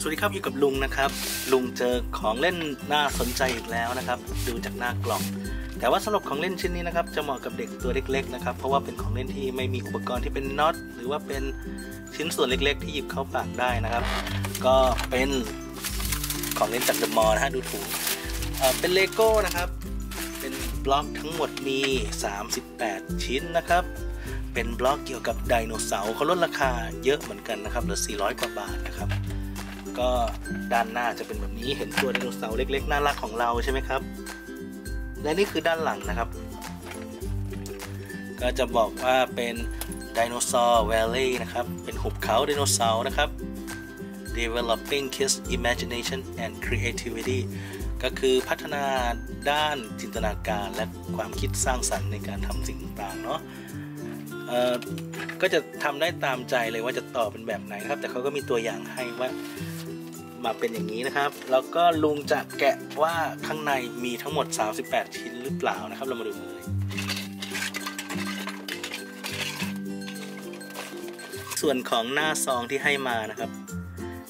สวัสดีครับอยู่กับลุงนะครับ ลุงเจอของเล่นน่าสนใจอีกแล้วนะครับ ดูจากหน้ากล่อง แต่ว่าสำหรับของเล่นชิ้นนี้นะครับจะเหมาะกับเด็กตัวเล็กๆนะครับเพราะว่าเป็นของเล่นที่ไม่มีอุปกรณ์ที่เป็นน็อตหรือว่าเป็นชิ้นส่วนเล็ก ๆ ที่หยิบเข้าปากได้นะครับ ก็เป็นของเล่นจากเดอะมอลล์นะฮะดูถูกเอ่อเป็นเลโก้นะครับเป็นบล็อกทั้งหมดมี 38 ชิ้นนะครับเป็นบล็อกเกี่ยวกับไดโนเสาร์เขาลดราคาเยอะเหมือนกันนะครับเหลือ 400 กว่าบาทนะครับ ก็ด้านหน้าจะเป็นแบบนี้เห็นตัวไดโนเสาร์เล็กๆน่ารักของเราใช่ไหมครับ และนี่คือด้านหลังนะครับ ก็จะบอกว่าเป็นไดโนเสาร์ Valley นะครับ เป็นหุบเขาไดโนเสาร์นะครับ developing kids imagination and creativity ก็คือพัฒนาด้านจินตนาการและความคิดสร้างสรรค์ในการทำสิ่งต่างๆเนาะก็จะทำได้ตามใจเลยว่าจะต่อเป็นแบบไหนครับ แต่เขาก็มีตัวอย่างให้ว่า มาเป็นอย่างนี้นะครับ แล้วก็ลุงจะแกะว่าข้างในมีทั้งหมด 38 ชิ้นหรือเปล่านะครับ เรามาดูเลย ส่วนของหน้าซองที่ให้มานะครับ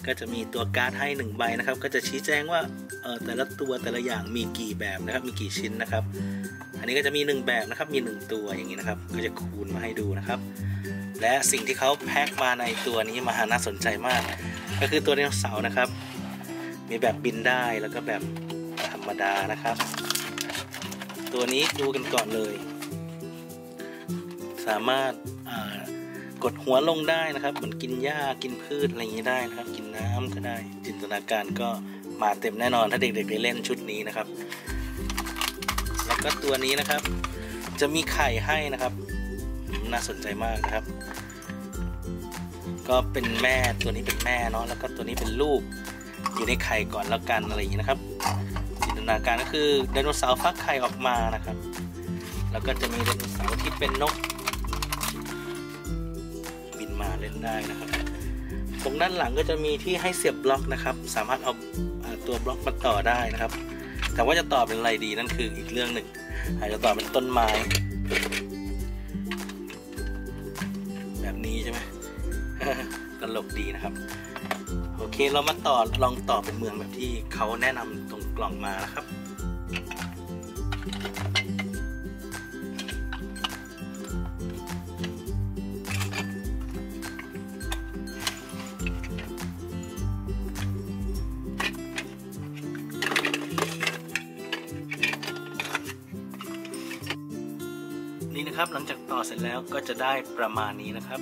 ก็จะมีตัวการ์ดให้หนึ่งใบนะครับ ก็จะชี้แจงว่าเออแต่ละตัวแต่ละอย่างมีกี่แบบนะครับ มีกี่ชิ้นนะครับ อันนี้ก็จะมีหนึ่งแบบนะครับ มีหนึ่งตัวอย่างนี้นะครับ ก็จะคูณมาให้ดูนะครับ และสิ่งที่เขาแพ็คมาในตัวนี้มาน่าสนใจมาก ก็คือตัวไดโนเสาร์นะครับ มีแบบบินได้แล้วก็แบบธรรมดานะครับ ตัวนี้ดูกันก่อนเลย สามารถากดหัวลงได้นะครับ เหมือนกินหญ้ากินพืชอะไรอย่างนี้ได้นะครับ กินน้ำก็ได้ จินตนาการก็มาเต็มแน่นอนถ้าเด็กๆได้เล่นชุดนี้นะครับ แล้วก็ตัวนี้นะครับ จะมีไข่ให้นะครับ น่าสนใจมากนะครับ ก็เป็นแม่ตัวนี้เป็นแม่เนาะแล้วก็ตัวนี้เป็นลูก อยู่ในไข่ก่อนแล้วกันอะไรอย่างนี้นะครับจินตนาการก็คือไดโนเสาร์ฟักไข่ออกมานะครับ แล้วก็จะมีไดโนเสาร์ที่เป็นนก บินมาเล่นได้นะครับตรงด้านหลังก็จะมีที่ให้เสียบบล็อกนะครับ สามารถเอาตัวบล็อกมาต่อได้นะครับ แต่ว่าจะต่อเป็นอะไรดีนั่นคืออีกเรื่องหนึ่งอาจจะต่อเป็นต้นไม้ แบบนี้ใช่ไหม ตลกดีนะครับ โอเคเรามาต่อลองต่อเป็นเมืองแบบที่เขาแนะนำตรงกล่องมานะครับนี่นะครับหลังจากต่อเสร็จแล้วก็จะได้ประมาณนี้นะครับ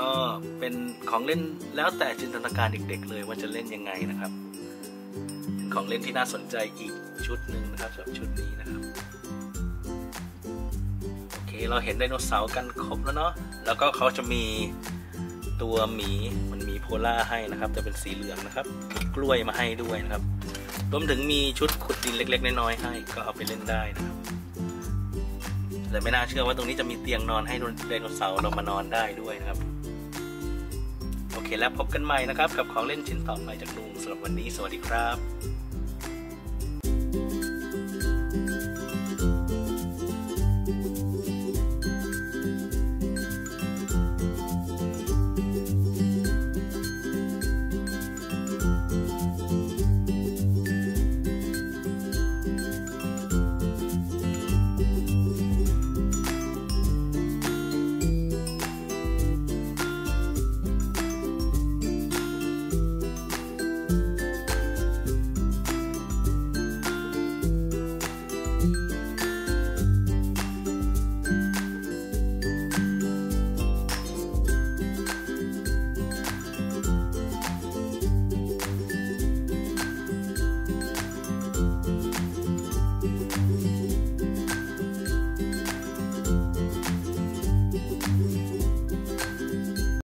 ก็เป็นของเล่นแล้วแต่จินตนาการเด็ก ๆ เลยว่าจะเล่นยังไงนะครับของเล่นที่น่าสนใจอีกชุดหนึ่งนะครับสำหรับชุดนี้นะครับโอเคเราเห็นไดโนเสาร์กันครบแล้วเนาะแล้วก็เขาจะมีตัวหมีมันมีโพล่าให้นะครับจะเป็นสีเหลืองนะครับมีกล้วยมาให้ด้วยนะครับรวมถึงมีชุดขุดดินเล็ก ๆ น้อยๆให้ก็เอาไปเล่นได้นะครับแต่ไม่น่าเชื่อว่าตรงนี้จะมีเตียงนอนให้ไดโนเสาร์เรามานอนได้ด้วยนะครับ เคแล้วพบกันใหม่นะครับ กับของเล่นชิ้นต่อไปจากลุงสำหรับวันนี้สวัสดีครับ